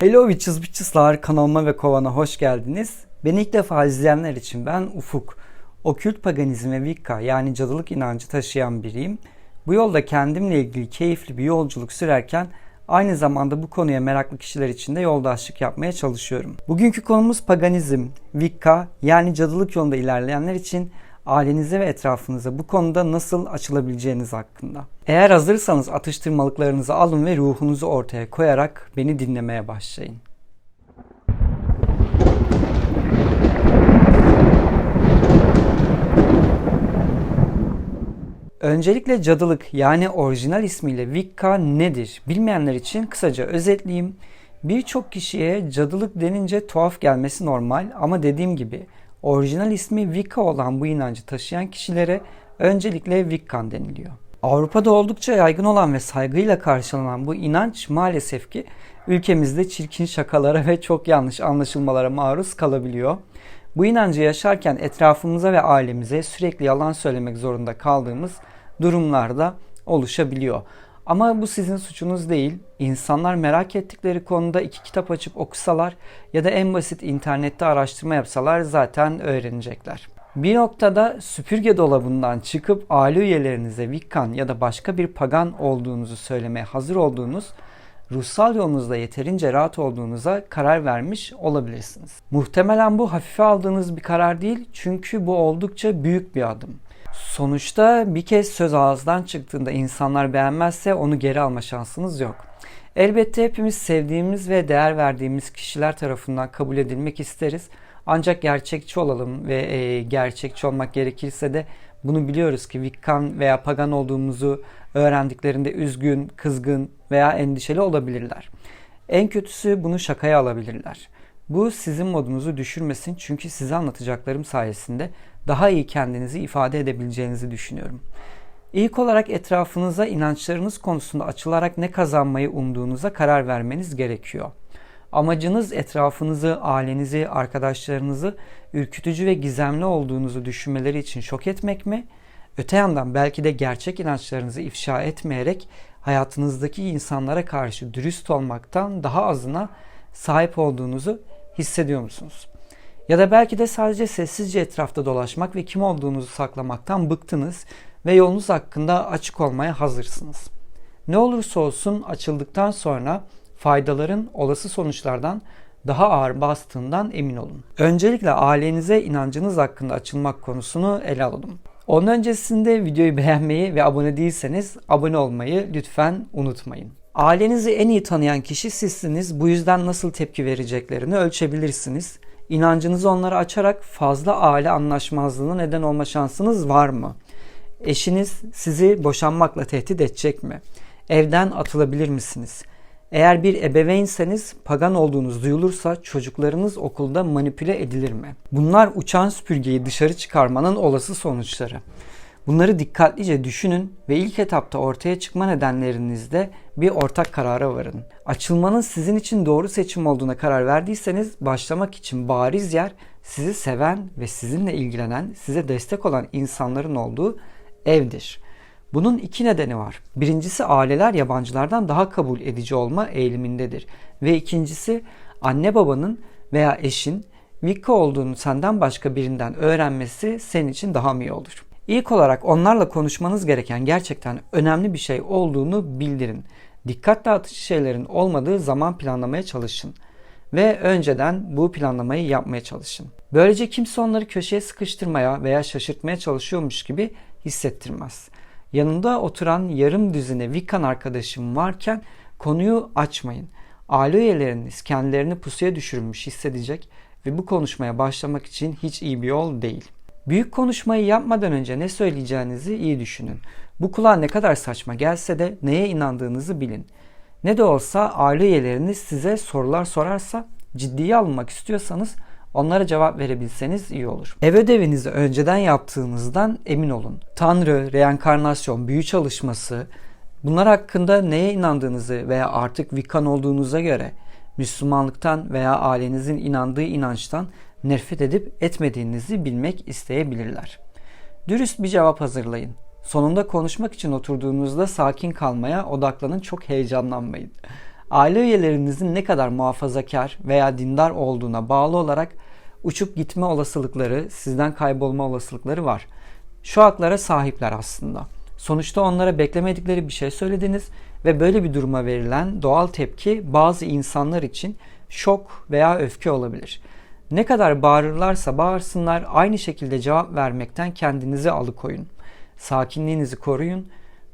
Hello Witches Witches'lar kanalıma ve kovana hoş geldiniz. Beni ilk defa izleyenler için ben Ufuk. Okült paganizm ve Wicca yani cadılık inancı taşıyan biriyim. Bu yolda kendimle ilgili keyifli bir yolculuk sürerken aynı zamanda bu konuya meraklı kişiler için de yoldaşlık yapmaya çalışıyorum. Bugünkü konumuz paganizm, Wicca yani cadılık yolunda ilerleyenler için ailenize ve etrafınıza bu konuda nasıl açılabileceğiniz hakkında. Eğer hazırsanız atıştırmalıklarınızı alın ve ruhunuzu ortaya koyarak beni dinlemeye başlayın. Öncelikle cadılık yani orijinal ismiyle Wicca nedir? Bilmeyenler için kısaca özetleyeyim. Birçok kişiye cadılık denince tuhaf gelmesi normal ama dediğim gibi orijinal ismi Wicca olan bu inancı taşıyan kişilere öncelikle Wiccan deniliyor. Avrupa'da oldukça yaygın olan ve saygıyla karşılanan bu inanç maalesef ki ülkemizde çirkin şakalara ve çok yanlış anlaşılmalara maruz kalabiliyor. Bu inancı yaşarken etrafımıza ve ailemize sürekli yalan söylemek zorunda kaldığımız durumlarda oluşabiliyor. Ama bu sizin suçunuz değil. İnsanlar merak ettikleri konuda iki kitap açıp okusalar ya da en basit internette araştırma yapsalar zaten öğrenecekler. Bir noktada süpürge dolabından çıkıp aile üyelerinize Wiccan ya da başka bir pagan olduğunuzu söylemeye hazır olduğunuz ruhsal yolunuzda yeterince rahat olduğunuza karar vermiş olabilirsiniz. Muhtemelen bu hafife aldığınız bir karar değil çünkü bu oldukça büyük bir adım. Sonuçta bir kez söz ağızdan çıktığında insanlar beğenmezse onu geri alma şansınız yok. Elbette hepimiz sevdiğimiz ve değer verdiğimiz kişiler tarafından kabul edilmek isteriz. Ancak gerçekçi olalım ve e, gerçekçi olmak gerekirse de bunu biliyoruz ki Wiccan veya pagan olduğumuzu öğrendiklerinde üzgün, kızgın veya endişeli olabilirler. En kötüsü bunu şakaya alabilirler. Bu sizin modunuzu düşürmesin çünkü size anlatacaklarım sayesinde daha iyi kendinizi ifade edebileceğinizi düşünüyorum. İlk olarak etrafınıza inançlarınız konusunda açılarak ne kazanmayı umduğunuza karar vermeniz gerekiyor. Amacınız etrafınızı, ailenizi, arkadaşlarınızı ürkütücü ve gizemli olduğunuzu düşünmeleri için şok etmek mi? Öte yandan belki de gerçek inançlarınızı ifşa etmeyerek hayatınızdaki insanlara karşı dürüst olmaktan daha azına sahip olduğunuzu hissediyor musunuz? Ya da belki de sadece sessizce etrafta dolaşmak ve kim olduğunuzu saklamaktan bıktınız ve yolunuz hakkında açık olmaya hazırsınız. Ne olursa olsun açıldıktan sonra faydaların olası sonuçlardan daha ağır bastığından emin olun. Öncelikle ailenize inancınız hakkında açılmak konusunu ele alalım. Onun öncesinde videoyu beğenmeyi ve abone değilseniz abone olmayı lütfen unutmayın. Ailenizi en iyi tanıyan kişi sizsiniz. Bu yüzden nasıl tepki vereceklerini ölçebilirsiniz. İnancınızı onlara açarak fazla aile anlaşmazlığına neden olma şansınız var mı? Eşiniz sizi boşanmakla tehdit edecek mi? Evden atılabilir misiniz? Eğer bir ebeveynseniz pagan olduğunuz duyulursa çocuklarınız okulda manipüle edilir mi? Bunlar uçan süpürgeyi dışarı çıkarmanın olası sonuçları. Bunları dikkatlice düşünün ve ilk etapta ortaya çıkma nedenlerinizde bir ortak karara varın. Açılmanın sizin için doğru seçim olduğuna karar verdiyseniz başlamak için bariz yer sizi seven ve sizinle ilgilenen, size destek olan insanların olduğu evdir. Bunun iki nedeni var. Birincisi aileler yabancılardan daha kabul edici olma eğilimindedir. Ve ikincisi anne babanın veya eşin Wicca olduğunu senden başka birinden öğrenmesi senin için daha mı iyi olur? İlk olarak onlarla konuşmanız gereken gerçekten önemli bir şey olduğunu bildirin. Dikkat dağıtıcı şeylerin olmadığı zaman planlamaya çalışın. Ve önceden bu planlamayı yapmaya çalışın. Böylece kimse onları köşeye sıkıştırmaya veya şaşırtmaya çalışıyormuş gibi hissettirmez. Yanında oturan yarım düzine Wiccan arkadaşım varken konuyu açmayın. Aile üyeleriniz kendilerini pusuya düşürmüş hissedecek ve bu konuşmaya başlamak için hiç iyi bir yol değil. Büyük konuşmayı yapmadan önce ne söyleyeceğinizi iyi düşünün. Bu kulağa ne kadar saçma gelse de neye inandığınızı bilin. Ne de olsa aile üyeleriniz size sorular sorarsa ciddiye alınmak istiyorsanız onlara cevap verebilseniz iyi olur. Ev ödevinizi önceden yaptığınızdan emin olun. Tanrı, reenkarnasyon, büyü çalışması bunlar hakkında neye inandığınızı veya artık Wiccan olduğunuza göre Müslümanlıktan veya ailenizin inandığı inançtan nefret edip etmediğinizi bilmek isteyebilirler. Dürüst bir cevap hazırlayın. Sonunda konuşmak için oturduğunuzda sakin kalmaya odaklanın, çok heyecanlanmayın. Aile üyelerinizin ne kadar muhafazakar veya dindar olduğuna bağlı olarak uçup gitme olasılıkları, sizden kaybolma olasılıkları var. Şu haklara sahipler aslında. Sonuçta onlara beklemedikleri bir şey söylediniz ve böyle bir duruma verilen doğal tepki bazı insanlar için şok veya öfke olabilir. Ne kadar bağırırlarsa bağırsınlar aynı şekilde cevap vermekten kendinizi alıkoyun. Sakinliğinizi koruyun.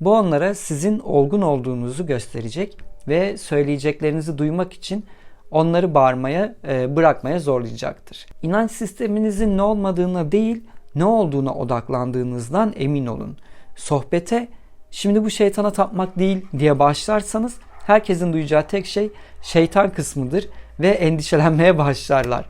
Bu onlara sizin olgun olduğunuzu gösterecek ve söyleyeceklerinizi duymak için onları bağırmaya, e, bırakmaya zorlayacaktır. İnanç sisteminizin ne olmadığına değil, ne olduğuna odaklandığınızdan emin olun. Sohbete şimdi bu şeytana tapmak değil diye başlarsanız herkesin duyacağı tek şey şeytan kısmıdır ve endişelenmeye başlarlar.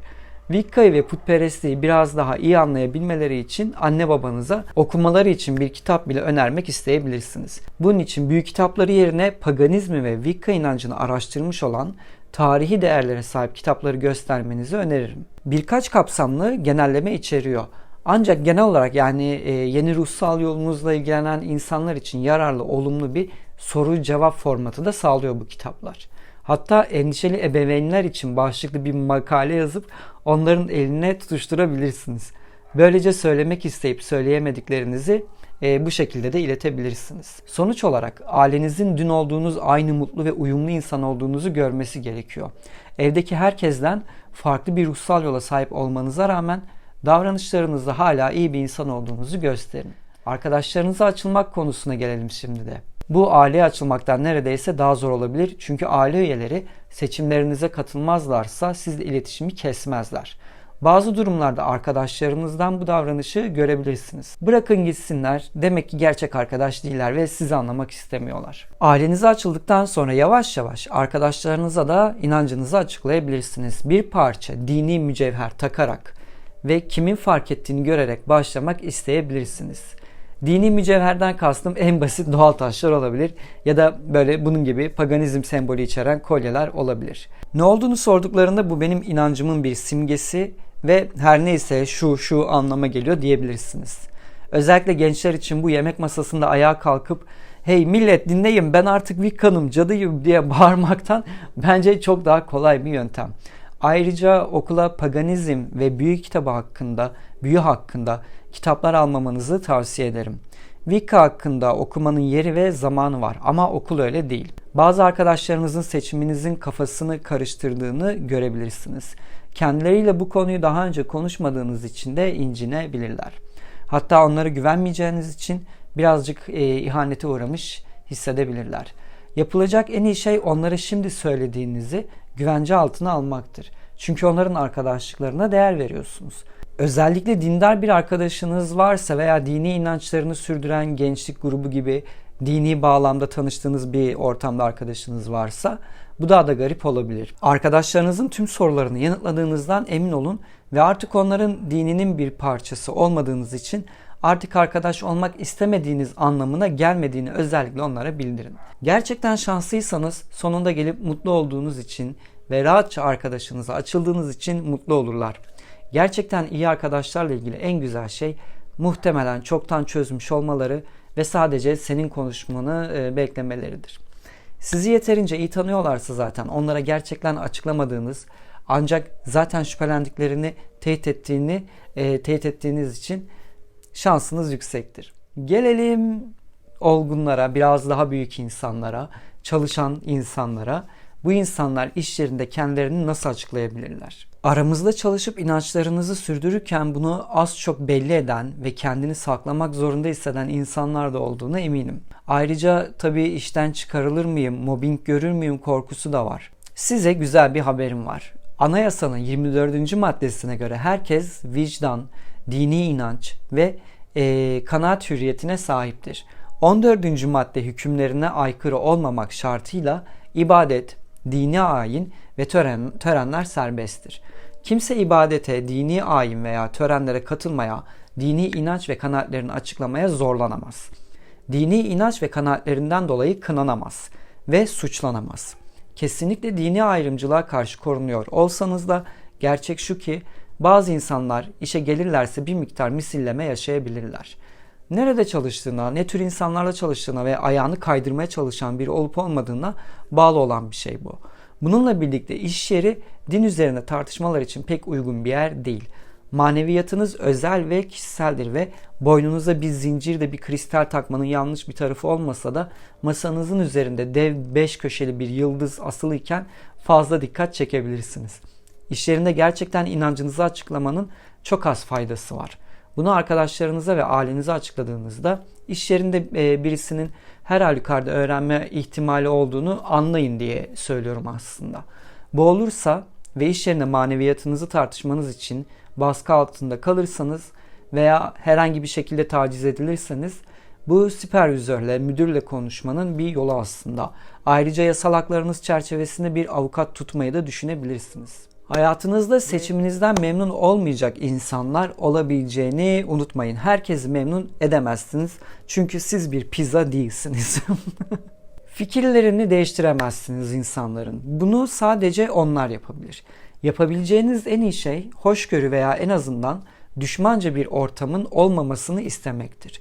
Vikka'yı ve putperestliği biraz daha iyi anlayabilmeleri için anne babanıza okumaları için bir kitap bile önermek isteyebilirsiniz. Bunun için büyük kitapları yerine paganizmi ve Vikka inancını araştırmış olan tarihi değerlere sahip kitapları göstermenizi öneririm. Birkaç kapsamlı genelleme içeriyor. Ancak genel olarak yani e, yeni ruhsal yolunuzla ilgilenen insanlar için yararlı, olumlu bir soru cevap formatı da sağlıyor bu kitaplar. Hatta endişeli ebeveynler için başlıklı bir makale yazıp onların eline tutuşturabilirsiniz. Böylece söylemek isteyip söyleyemediklerinizi e, bu şekilde de iletebilirsiniz. Sonuç olarak ailenizin dün olduğunuz aynı mutlu ve uyumlu insan olduğunuzu görmesi gerekiyor. Evdeki herkesten farklı bir ruhsal yola sahip olmanıza rağmen davranışlarınızda hala iyi bir insan olduğunuzu gösterin. Arkadaşlarınıza açılmak konusuna gelelim şimdi de. Bu aileye açılmaktan neredeyse daha zor olabilir. Çünkü aile üyeleri seçimlerinize katılmazlarsa sizle iletişimi kesmezler. Bazı durumlarda arkadaşlarınızdan bu davranışı görebilirsiniz. Bırakın gitsinler. Demek ki gerçek arkadaş değiller ve sizi anlamak istemiyorlar. Ailenize açıldıktan sonra yavaş yavaş arkadaşlarınıza da inancınızı açıklayabilirsiniz. Bir parça dini mücevher takarak ve kimin fark ettiğini görerek başlamak isteyebilirsiniz. Dini mücevherden kastım en basit doğal taşlar olabilir ya da böyle bunun gibi paganizm sembolü içeren kolyeler olabilir. Ne olduğunu sorduklarında bu benim inancımın bir simgesi ve her neyse şu şu anlama geliyor diyebilirsiniz. Özellikle gençler için bu yemek masasında ayağa kalkıp hey millet dinleyin ben artık Wicca'nım cadıyım diye bağırmaktan bence çok daha kolay bir yöntem. Ayrıca okula paganizm ve büyü kitabı hakkında, büyü hakkında kitaplar almamanızı tavsiye ederim. Wicca hakkında okumanın yeri ve zamanı var ama okul öyle değil. Bazı arkadaşlarınızın seçiminizin kafasını karıştırdığını görebilirsiniz. Kendileriyle bu konuyu daha önce konuşmadığınız için de incinebilirler. Hatta onlara güvenmeyeceğiniz için birazcık e, ihanete uğramış hissedebilirler. Yapılacak en iyi şey onlara şimdi söylediğinizi güvence altına almaktır. Çünkü onların arkadaşlıklarına değer veriyorsunuz. Özellikle dindar bir arkadaşınız varsa veya dini inançlarını sürdüren gençlik grubu gibi dini bağlamda tanıştığınız bir ortamda arkadaşınız varsa bu daha da garip olabilir. Arkadaşlarınızın tüm sorularını yanıtladığınızdan emin olun ve artık onların dininin bir parçası olmadığınız için artık arkadaş olmak istemediğiniz anlamına gelmediğini özellikle onlara bildirin. Gerçekten şanslıysanız sonunda gelip mutlu olduğunuz için ve rahatça arkadaşınıza açıldığınız için mutlu olurlar. Gerçekten iyi arkadaşlarla ilgili en güzel şey muhtemelen çoktan çözmüş olmaları ve sadece senin konuşmanı e, beklemeleridir. Sizi yeterince iyi tanıyorlarsa zaten onlara gerçekten açıklamadığınız ancak zaten şüphelendiklerini teyit ettiğini e, teyit ettiğiniz için şansınız yüksektir. Gelelim olgunlara, biraz daha büyük insanlara, çalışan insanlara. Bu insanlar iş yerinde kendilerini nasıl açıklayabilirler? Aramızda çalışıp inançlarınızı sürdürürken bunu az çok belli eden ve kendini saklamak zorunda hisseden insanlar da olduğuna eminim. Ayrıca tabii işten çıkarılır mıyım, mobbing görür müyüm korkusu da var. Size güzel bir haberim var. Anayasanın 24. maddesine göre herkes vicdan, dini inanç ve e, kanaat hürriyetine sahiptir. 14. madde hükümlerine aykırı olmamak şartıyla ibadet, dini ayin ve tören, törenler serbesttir. Kimse ibadete, dini ayin veya törenlere katılmaya, dini inanç ve kanaatlerini açıklamaya zorlanamaz. Dini inanç ve kanaatlerinden dolayı kınanamaz ve suçlanamaz. Kesinlikle dini ayrımcılığa karşı korunuyor olsanız da gerçek şu ki bazı insanlar işe gelirlerse bir miktar misilleme yaşayabilirler. Nerede çalıştığına, ne tür insanlarla çalıştığına ve ayağını kaydırmaya çalışan biri olup olmadığına bağlı olan bir şey bu. Bununla birlikte iş yeri din üzerine tartışmalar için pek uygun bir yer değil. Maneviyatınız özel ve kişiseldir ve boynunuza bir zincir de bir kristal takmanın yanlış bir tarafı olmasa da masanızın üzerinde dev beş köşeli bir yıldız asılı iken fazla dikkat çekebilirsiniz. İş yerinde gerçekten inancınızı açıklamanın çok az faydası var. Bunu arkadaşlarınıza ve ailenize açıkladığınızda iş yerinde e, birisinin her halükarda öğrenme ihtimali olduğunu anlayın diye söylüyorum aslında. Bu olursa ve iş yerinde maneviyatınızı tartışmanız için baskı altında kalırsanız veya herhangi bir şekilde taciz edilirseniz bu süpervizörle, müdürle konuşmanın bir yolu aslında. Ayrıca yasal haklarınız çerçevesinde bir avukat tutmayı da düşünebilirsiniz. Hayatınızda seçiminizden memnun olmayacak insanlar olabileceğini unutmayın. Herkesi memnun edemezsiniz. Çünkü siz bir pizza değilsiniz. Fikirlerini değiştiremezsiniz insanların. Bunu sadece onlar yapabilir. Yapabileceğiniz en iyi şey hoşgörü veya en azından düşmanca bir ortamın olmamasını istemektir.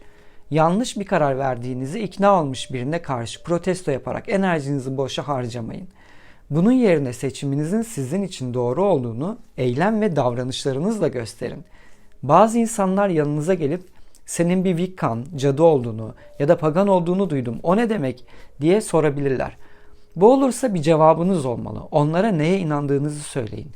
Yanlış bir karar verdiğinizi ikna olmuş birine karşı protesto yaparak enerjinizi boşa harcamayın. Bunun yerine seçiminizin sizin için doğru olduğunu eylem ve davranışlarınızla gösterin. Bazı insanlar yanınıza gelip senin bir Wiccan, cadı olduğunu ya da pagan olduğunu duydum. O ne demek diye sorabilirler. Bu olursa bir cevabınız olmalı. Onlara neye inandığınızı söyleyin.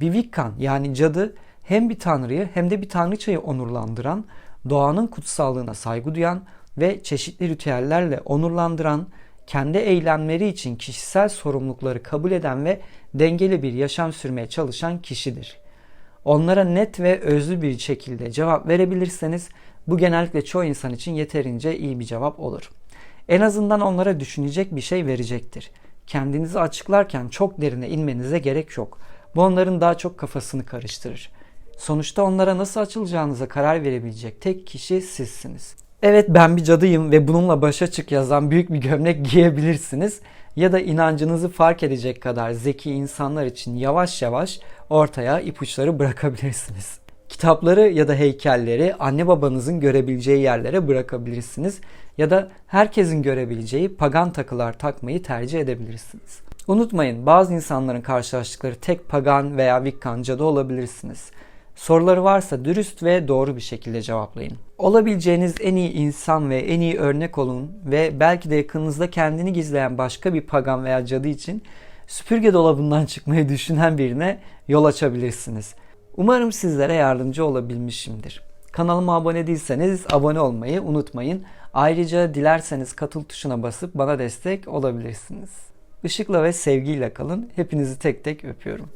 Bir Wiccan yani cadı hem bir tanrıyı hem de bir tanrıçayı onurlandıran, doğanın kutsallığına saygı duyan ve çeşitli ritüellerle onurlandıran, kendi eylemleri için kişisel sorumlulukları kabul eden ve dengeli bir yaşam sürmeye çalışan kişidir. Onlara net ve özlü bir şekilde cevap verebilirseniz bu genellikle çoğu insan için yeterince iyi bir cevap olur. En azından onlara düşünecek bir şey verecektir. Kendinizi açıklarken çok derine inmenize gerek yok. Bu onların daha çok kafasını karıştırır. Sonuçta onlara nasıl açılacağınıza karar verebilecek tek kişi sizsiniz. Evet ben bir cadıyım ve bununla başa çık yazan büyük bir gömlek giyebilirsiniz. Ya da inancınızı fark edecek kadar zeki insanlar için yavaş yavaş ortaya ipuçları bırakabilirsiniz. Kitapları ya da heykelleri anne babanızın görebileceği yerlere bırakabilirsiniz. Ya da herkesin görebileceği pagan takılar takmayı tercih edebilirsiniz. Unutmayın bazı insanların karşılaştıkları tek pagan veya Wiccan cadı olabilirsiniz. Soruları varsa dürüst ve doğru bir şekilde cevaplayın. Olabileceğiniz en iyi insan ve en iyi örnek olun ve belki de yakınınızda kendini gizleyen başka bir pagan veya cadı için süpürge dolabından çıkmayı düşünen birine yol açabilirsiniz. Umarım sizlere yardımcı olabilmişimdir. Kanalıma abone değilseniz abone olmayı unutmayın. Ayrıca dilerseniz katıl tuşuna basıp bana destek olabilirsiniz. Işıkla ve sevgiyle kalın. Hepinizi tek tek öpüyorum.